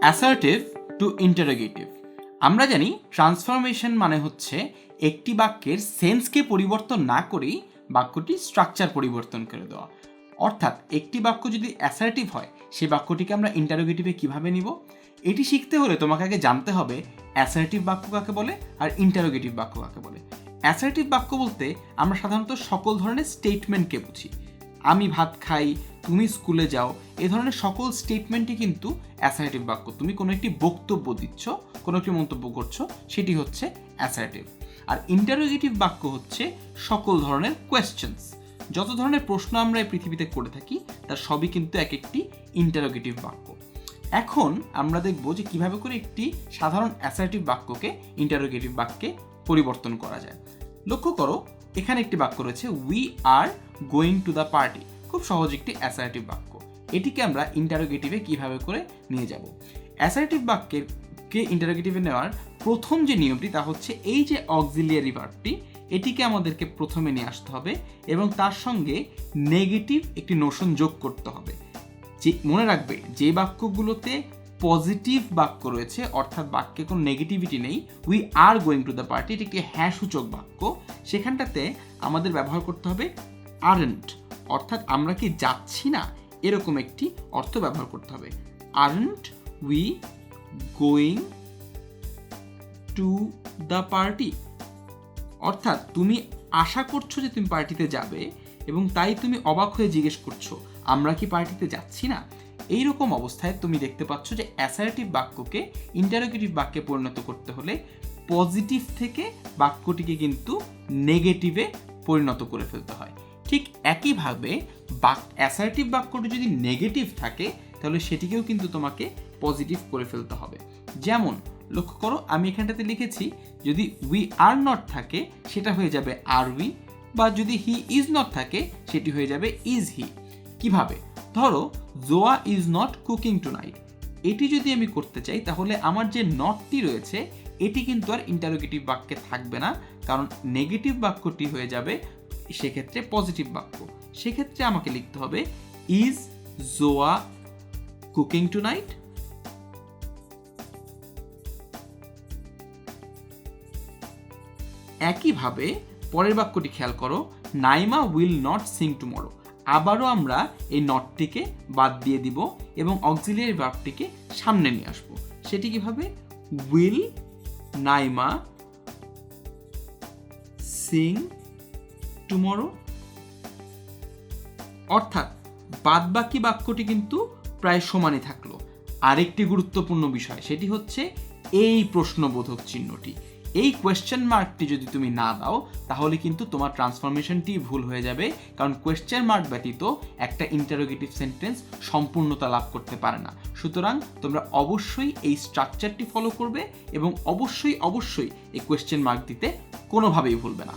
Assertive two interrogative আমরা জানি transformation মানে হচ্ছে একটি বাক্যের সেন্সকে পরিবর্তন না করেই বাক্যটি স্ট্রাকচার পরিবর্তন করে দেওয়া। অর্থাৎ একটি বাক্য যদি অ্যাসার্টিভ হয় সেই বাক্যটিকে আমরা ইন্টারোগেটিভে কীভাবে নিব? এটি শিখতে হলে তোমাকে আগে জানতে হবে অ্যাসার্টিভ বাক্য কাকে বলে আর ইন্টারোগেটিভ বাক্য কাকে বলে। অ্যাসার্টিভ বাক্য বলতে আমরা সাধারণত সকল ধরনের স্টেটমেন্টকে বুঝি। আমি ভাত খাই তুমি স্কুলে যাও, এ ধরনের সকল স্টেটমেন্টই কিন্তু অ্যাসার্টিভ বাক্য। তুমি কোনো একটি বক্তব্য দিচ্ছ, কোনো একটি মন্তব্য করছ, সেটি হচ্ছে অ্যাসার্টিভ আর ইন্টারোগেটিভ বাক্য হচ্ছে সকল ধরনের কোয়েশ্চেন্স যত ধরনের প্রশ্ন আমরা এই পৃথিবীতে করে থাকি, তার সবই কিন্তু এক একটি ইন্টারোগেটিভ বাক্য। এখন আমরা দেখব যে কীভাবে করে একটি সাধারণ অ্যাসার্টিভ বাক্যকে ইন্টারোগেটিভ বাক্যে পরিবর্তন করা যায়। লক্ষ্য করো, এখানে একটি বাক্য রয়েছে we are going to the party খুব সহজ একটি অ্যাসার্টিভ বাক্য। এটিকে আমরা ইন্টারোগেটিভে কীভাবে করে নিয়ে যাব? অ্যাসার্টিভ বাক্যের কে ইন্টারোগেটিভে নেওয়ার প্রথম যে নিয়মটি, তা হচ্ছে এই যে অক্সিলিয়ারি ভার্বটি এটিকে আমাদেরকে প্রথমে নিয়ে আসতে হবে এবং তার সঙ্গে নেগেটিভ একটি নোশন যোগ করতে হবে। যে, মনে রাখবে, যে বাক্যগুলোতে পজিটিভ বাক্য রয়েছে, অর্থাৎ বাক্যে কোনো নেগেটিভিটি নেই we are going to the party এটি একটি হ্যাঁ সূচক বাক্য, সেখানটাতে আমাদের ব্যবহার করতে হবে আরেন্ট অর্থাৎ আমরা কি যাচ্ছি না? এরকম একটি অর্থ ব্যবহার করতে হবে। Aren't we going to the party অর্থাৎ তুমি আশা করছ যে তুমি পার্টিতে যাবে এবং তাই তুমি অবাক হয়ে জিজ্ঞেস করছ, আমরা কি পার্টিতে যাচ্ছি না? এই রকম অবস্থায় তুমি দেখতে পাচ্ছ যে অ্যাসারেটিভ বাক্যকে ইন্টারোগেটিভ বাক্যে পরিণত করতে হলে পজিটিভ থেকে বাক্যটিকে কিন্তু নেগেটিভে পরিণত করে ফেলতে হয়। ঠিক একইভাবে বাক অ্যাসার্টিভ বাক্যটি যদি নেগেটিভ থাকে, তাহলে সেটিকেও কিন্তু তোমাকে পজিটিভ করে ফেলতে হবে। যেমন, লক্ষ্য করো, আমি এখানটাতে লিখেছি, যদি উই আর নট থাকে, সেটা হয়ে যাবে আর উই বা যদি হি ইজ নট থাকে, সেটি হয়ে যাবে ইজ হি কীভাবে? ধরো Zoya is not cooking tonight এটি যদি আমি করতে চাই, তাহলে আমার যে নটটি রয়েছে, এটি কিন্তু আর ইন্টারোগেটিভ বাক্যে থাকবে না, কারণ নেগেটিভ বাক্যটি হয়ে যাবে সেক্ষেত্রে পজিটিভ বাক্য। সেক্ষেত্রে আমাকে লিখতে হবে is Zoya cooking tonight একইভাবে পরের বাক্যটি খেয়াল করো Naima will not sing tomorrow আবারও আমরা এই নটটিকে বাদ দিয়ে দিব এবং অক্সিলিয়ারি ভার্বটিকে সামনে নিয়ে আসব। সেটি কীভাবে? উইল নাইমা সিং টুমরো অর্থাৎ বাদবাকি বাক্যটি কিন্তু প্রায় সমানই থাকল। আরেকটি গুরুত্বপূর্ণ বিষয়, সেটি হচ্ছে এই প্রশ্নবোধক চিহ্নটি। এই কোয়েশ্চেন মার্কটি যদি তুমি না দাও, তাহলে কিন্তু তোমার ট্রান্সফরমেশনটি ভুল হয়ে যাবে, কারণ কোয়েশ্চেন মার্ক ব্যতীত একটা ইন্টারোগেটিভ সেন্টেন্স সম্পূর্ণতা লাভ করতে পারে না। সুতরাং তোমরা অবশ্যই এই স্ট্রাকচারটি ফলো করবে এবং অবশ্যই অবশ্যই এই কোয়েশ্চেন মার্ক দিতে কোনোভাবেই ভুলবে না।